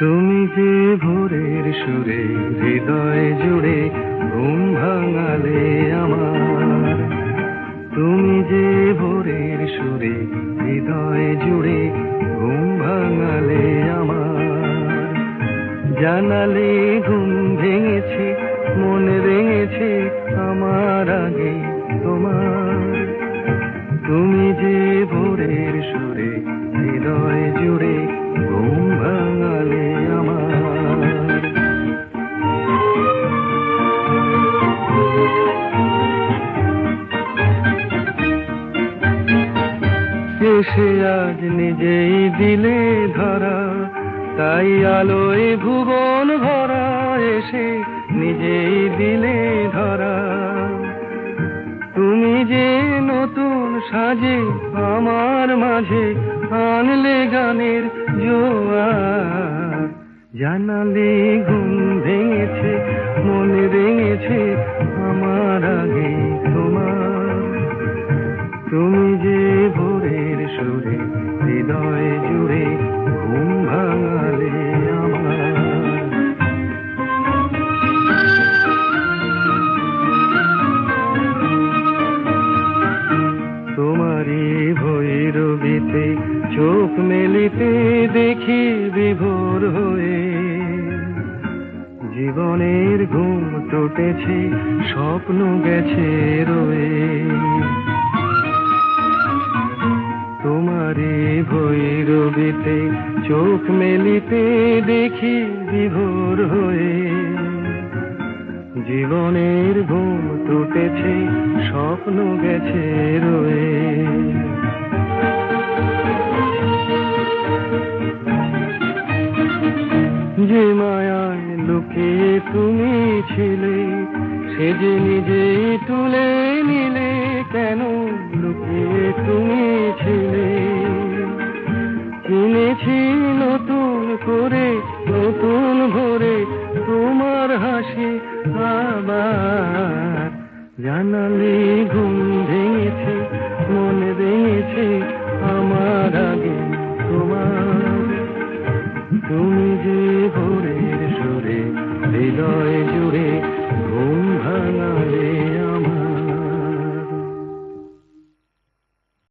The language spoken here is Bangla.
তুমি ভোরের সুরে হৃদয় জুড়ে ঘুম ভাঙালে আমার জানালে ঘুম ভেঙেছে, মন রেঙেছে আমার আগে তোমার। তুমি যে ভোরের সুরে, হৃদয় জুড়ে ঘুম ভাঙালে আমার। এসে আজ নিজেই দিলে ধরা তাই আলোয় ভুবন ভরা এসে নিজেই দিলে ধরা। তুমি যে নতুন সাজে আমার মাঝে আনলে গানের জোয়া জানালে ঘুম তোমারই ভৈরবিতে চোখ মেলিতে দেখি বিভোর হয়ে। জীবনের ঘুম টুটেছে স্বপ্ন গেছে রয়ে। তোমারে ভৈরবিতে চোখ মেলিতে দেখি বিভোর হয়ে। জীবনের ঘুম টুটেছে স্বপ্ন গেছে যে মায়ায় লুকিয়ে তুমি ছিলে, সে যে নিজে তুলে নিলে কেন লুকিয়ে তুমি ছিলে? কিনেছি নতুন করে, নতুন ভরে তোমার হাসি আবার জানালে ঘুম হৃদয় জুড়ে